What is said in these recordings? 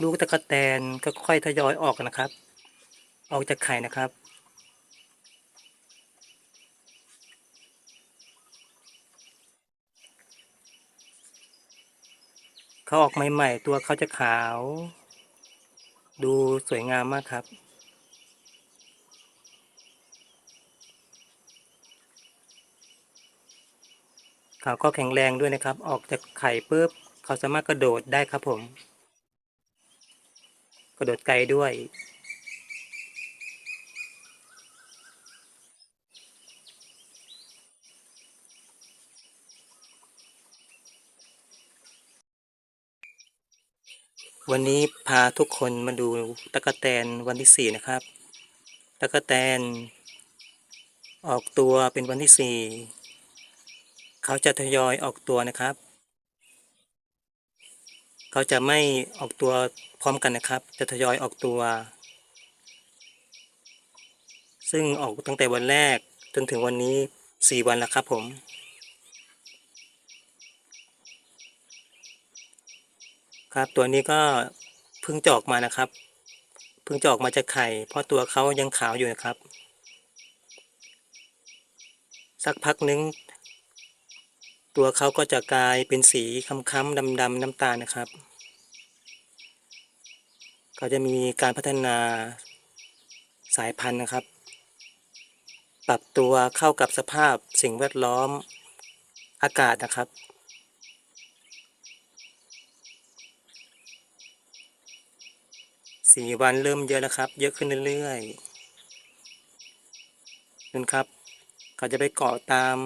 ลูกตะกะแตนก็ค่อยทยอยออกนะครับ ออกจากไข่นะครับ เขาออกใหม่ ๆ ตัวเขาจะขาว ดูสวยงามมากครับเขาก็แข็งแรงด้วยนะครับ ออกจากไข่ปุ๊บเขาสามารถกระโดดได้ครับผม ระโดดไกลด้วย วันนี้พาทุกคนมาดูตะกะแตนวันที่สี่นะครับตะกะแตน ออกตัวเป็นวันที่สี่เขาจะทยอยออกตัวนะครับ เขาจะไม่ออกตัวพร้อมกันนะครับ จะทยอยออกตัว ซึ่งออกตั้งแต่วันแรกจนถึงวันนี้สี่วันแล้วครับผม ครับตัวนี้ก็เพิ่งจะออกมานะครับ เพิ่งจะออกมาจากไข่ เพราะตัวเขายังขาวอยู่นะครับ สักพักนึง ตัวเขาก็จะกลายเป็นสีค้ำๆดำๆน้ำตาลนะครับ ก็จะมีการพัฒนาสายพันธุ์นะครับ ปรับตัวเข้ากับสภาพสิ่งแวดล้อมอากาศนะครับ สี่วันเริ่มเยอะแล้วครับ เยอะขึ้นเรื่อยๆนั่นครับ เขาจะไปเกาะตาม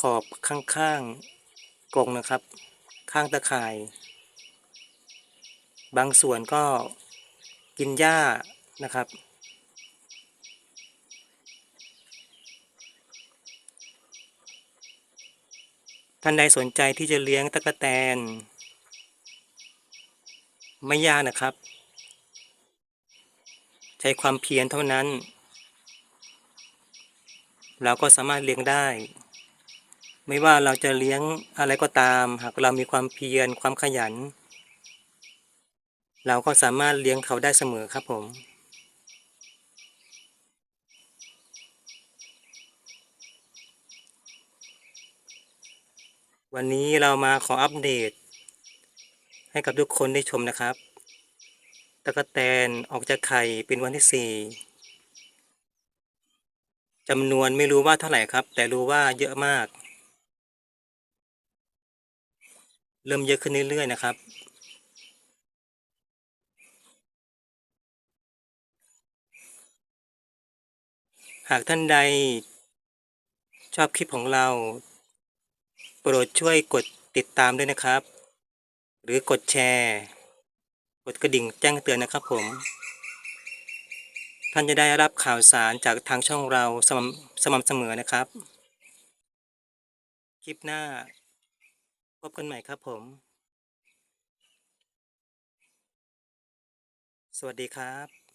ขอบข้างๆกรงนะครับ ข้างตะข่าย บางส่วนก็กินหญ้านะครับ ท่านใดสนใจที่จะเลี้ยงตะกะแตน ไม่ยากนะครับ ใช้ความเพียรเท่านั้น เราก็สามารถเลี้ยงได้ ไม่ว่าเราจะเลี้ยงอะไรก็ตาม หากเรามีความเพียรความขยัน เราก็สามารถเลี้ยงเขาได้เสมอครับผม วันนี้เรามาขออัปเดต ให้กับทุกคนได้ชมนะครับตะกะแตนออกจากไข่เป็นวันที่สี่จำนวนไม่รู้ว่าเท่าไหร่ครับ แต่รู้ว่าเยอะมาก เริ่มเยอะขึ้นเรื่อยๆนะครับ หากท่านใด ชอบคลิปของเรา โปรดช่วยกดติดตามด้วยนะครับ หรือกดแชร์ กดกระดิ่งแจ้งเตือนนะครับผม ท่านจะได้รับข่าวสารจากทางช่องเราสม่ำสม่ำเสมอนะครับ คลิปหน้า พบกันใหม่ครับผม สวัสดีครับ